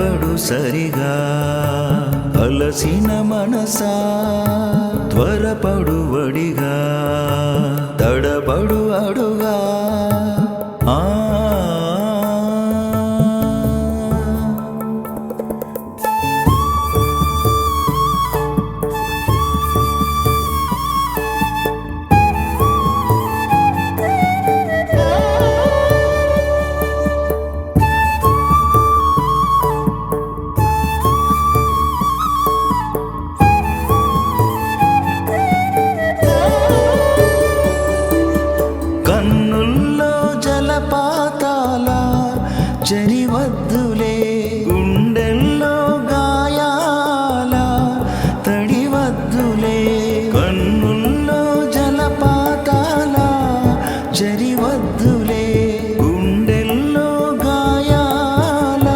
నిలబడు సరిగా అలసిన మనసా త్వరపడు వడిగా తడబడు అడుగా జరివద్దులే గుండెల్లో గాయాల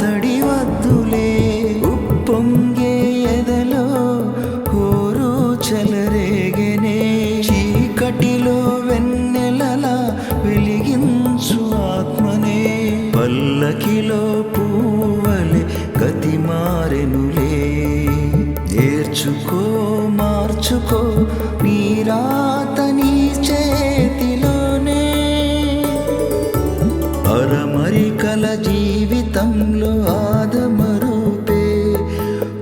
తడి వద్దులే. ఉప్పొంగే ఎదలో ఊరు చెలరేగనే. చీకటిలో వెన్నెలల వెలిగించు ఆత్మనే. పల్లకిలో పూవలే గతి మారెనులే. నేర్చుకో మార్చుకో నీ జీవితంలో ఆదమరూపే.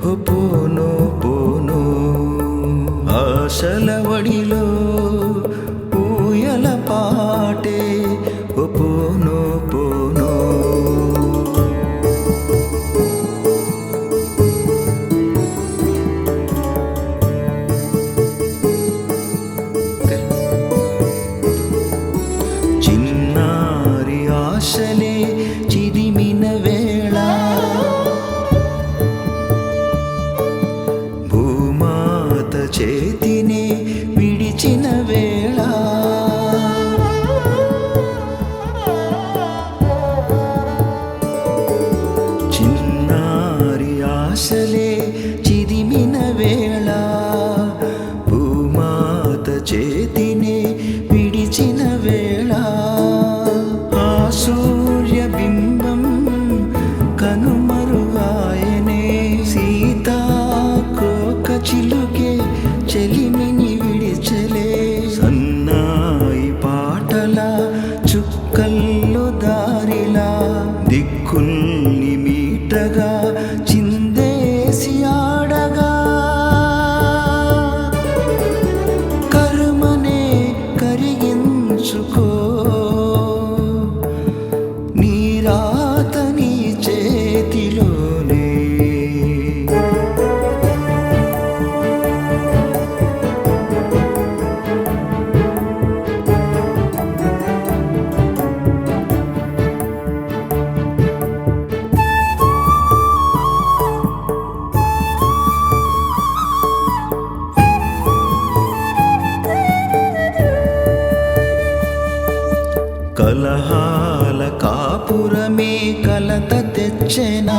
ఓ పోను పోను. ఆశల చేతిని విడిచిన వేళ. చిన్నారి ఆశలే చిదిమిన వేళ. భూమాత చేతిని విడిచిన వేళ. ఆ సూర్య చుక్కల్లో దారిలా దిక్కుల్ని మీటగా చిందేసి ఆడగా. కర్మనే కరిగించుకో రక్షణ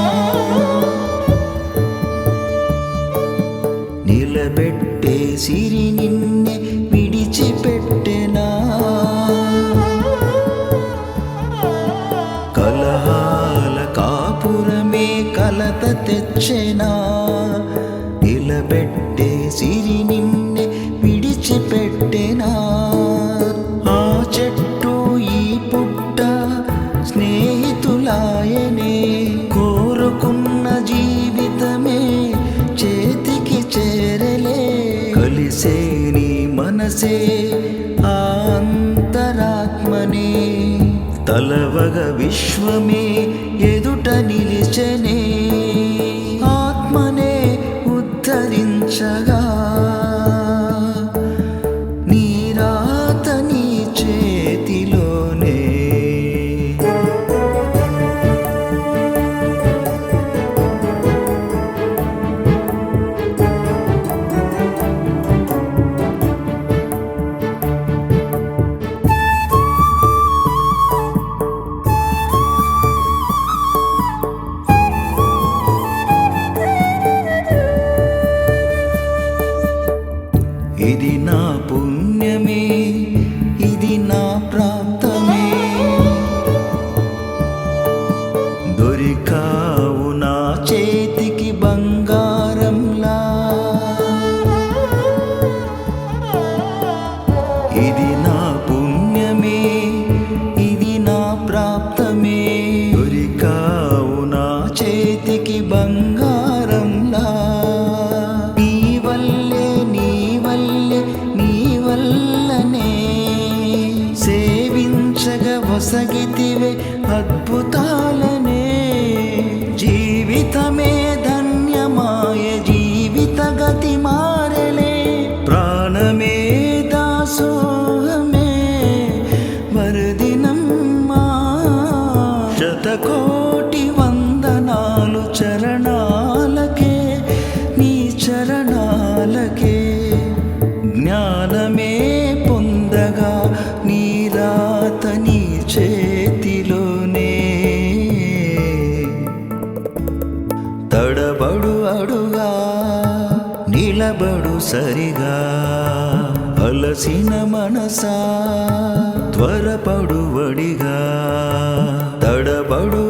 నిలబెట్టే సిరి నిన్నే విడిచిపెట్టెనా? కలహాల కాపురమే కలత తెచ్చెనా? మనసే ఆ అంతరాత్మనే తలవగ విశ్వమే ఎదుట నిలిచనే ప్రాప్తమే. దొరికావు నా చేతికి బంగారంలా. ఇది నా పుణ్యమే ఇది నా ప్రాప్తమే. దొరికావు నా చేతికి బంగారంలా. నీ వల్లే నీ వల్లే నీ వల్ల చరణాలకే జ్ఞానమే పొందగా నీ నీ చేతిలోనే. తడబడు అడుగా నిలబడు సరిగా. అలసిన మనసా త్వరపడు వడిగా. తడబడు